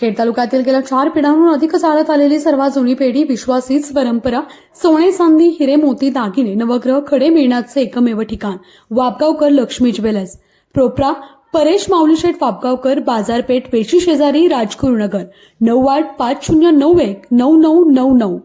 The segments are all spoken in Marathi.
खेड तालुक्यातील गेल्या चार पिढ्यांहून अधिक चालत आलेली सर्वात जुनी पेढी विश्वासीच परंपरा सोने चांदी हिरे मोती दागिने नवग्रह खडे मिळण्याचे एकमेव ठिकाण वापगावकर लक्ष्मी ज्वेलर्स. प्रोप्रा परेश माऊलीशेठ वापगावकर बाजारपेठ पेशी शेजारी राजगुरुनगर नऊ आठ पाच शून्य नऊ एक नऊ नऊ नऊ नऊ.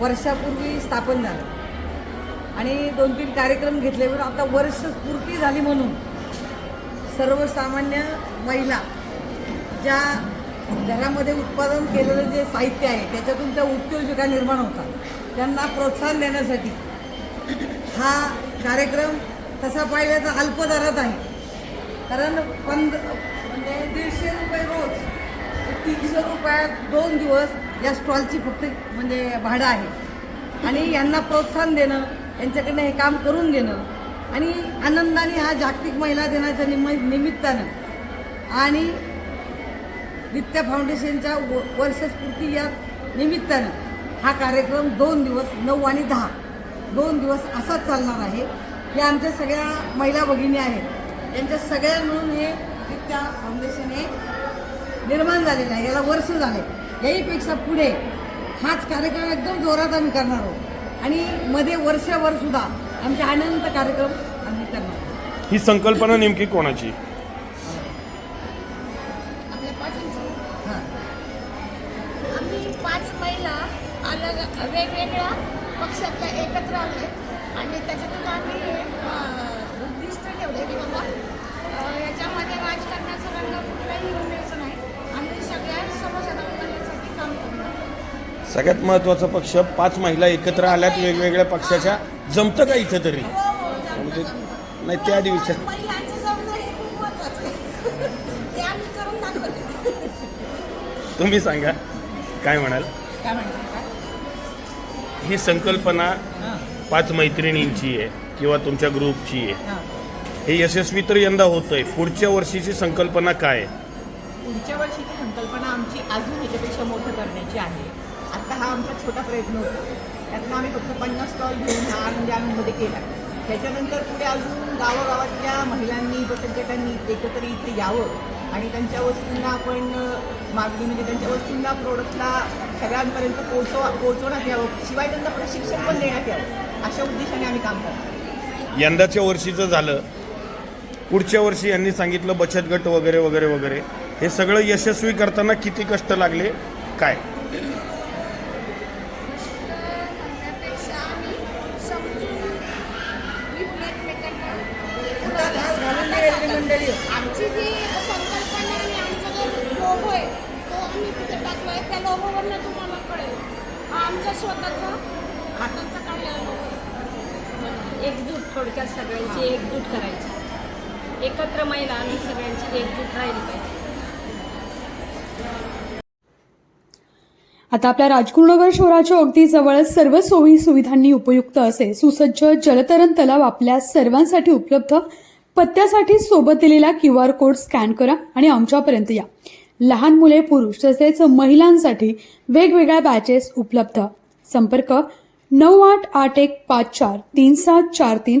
वर्षापूर्वी स्थापन झालं. आणि दोन तीन कार्यक्रम घेतल्यावर आता वर्ष पूर्ती झाली म्हणून सर्वसामान्य महिला ज्या घरामध्ये उत्पादन केलेलं जे साहित्य आहे त्याच्यातून त्या उद्योजका निर्माण होतात. त्यांना प्रोत्साहन देण्यासाठी हा कार्यक्रम तसा पाहिला तर अल्प दरात आहे. कारण पंध म्हणजे दीडशे रुपये रोज तीनशे रुपयात दोन दिवस या स्टॉलची फक्त म्हणजे भाडं आहे. आणि यांना प्रोत्साहन देणं यांच्याकडनं हे काम करून घेणं आणि आनंदाने हा जागतिक महिला दिनाच्या निम निमित्तानं आणि विद्या फाउंडेशनच्या व वर्षस्फूर्ती या निमित्तानं हा कार्यक्रम दोन दिवस नऊ आणि दहा दोन दिवस असाच चालणार आहे. हे आमच्या सगळ्या महिला भगिनी आहेत. यांच्या सगळ्या मिळून हे विद्या फाउंडेशन हे निर्माण झालेलं आहे. याला वर्ष झाले याहीपेक्षा पुढे हाच कार्यक्रम एकदम जोरात आम्ही करणार आहोत. आणि मध्ये वर्षावर सुद्धा आमचे अनंत कार्यक्रम आम्ही करणार ही संकल्पना नेमकी कोणाची? हां. आम्ही पाच महिला अलग वेगवेगळ्या पक्षातल्या एकत्र आले आणि त्याच्यातून आम्ही उद्दिष्ट ठेवले की बाबा अं, याच्यामध्ये राजकारणाचा रंग कुठलाही येऊ द्यायचा नाही. आम्ही सगळ्या काम करणार सगळ्यात महत्त्वाचा पक्ष पाच महिला एकत्र आल्यात वेगवेगळ्या पक्षाच्या. जमतं का इथं तरी? म्हणजे नाही त्या आधी तुम्ही सांगा. काय म्हणाल? काय म्हणतात ही संकल्पना पाच मैत्रिणींची आहे किंवा तुमच्या ग्रुपची आहे. हां. यशस्वी तर यंदा होतंय. पुढच्या वर्षीची संकल्पना काय आहे? पुढच्या वर्षीची संकल्पना आमची अजून ह्याच्यापेक्षा मोठं करण्याची आहे. आता हा आमचा छोटा प्रयत्न होता. त्यातनं आम्ही फक्त पन्नास स्टॉल घेऊन हा आनंदी आनंदमध्ये केला. त्याच्यानंतर पुढे अजून गावागावातल्या महिलांनी बचत गटांनी एकत्र इथे यावं. आणि त्यांच्या वस्तूंना आपण मागणी म्हणजे त्यांच्या वस्तूंना प्रोडक्टला सगळ्यांपर्यंत पोहोचवा पोहोचवण्यात यावं. शिवाय त्यांना प्रशिक्षण पण देण्यात यावं. अशा उद्देशाने आम्ही काम करतो. यंदाच्या वर्षीचं झालं. पुढच्या वर्षी यांनी सांगितलं बचत गट वगैरे वगैरे वगैरे. हे सगळं यशस्वी करताना किती कष्ट लागले? काय? त्या लोगोवरनं तुम्हाला कळेल. हा आमचा स्वतःचा हाताचा काढलेला लोगो आहे एकजूट थोडक्यात सगळ्यांची एकजूट करायची. एकत्र महिला आणि सगळ्यांची एकजूट राहिली पाहिजे. आता आपल्या राजगुरुनगर शहराच्या अगदी जवळच सर्व सोयी सुविधांनी उपयुक्त असे सुसज्ज जलतरण तलाव आपल्या सर्वांसाठी उपलब्ध. पत्त्यासाठी सोबत दिलेला क्यू आर कोड स्कॅन करा आणि आमच्यापर्यंत या. लहान मुले पुरुष तसेच महिलांसाठी वेगवेगळ्या बॅचेस उपलब्ध. संपर्क नऊ आठ आठ एक पाच चार तीन सात चार तीन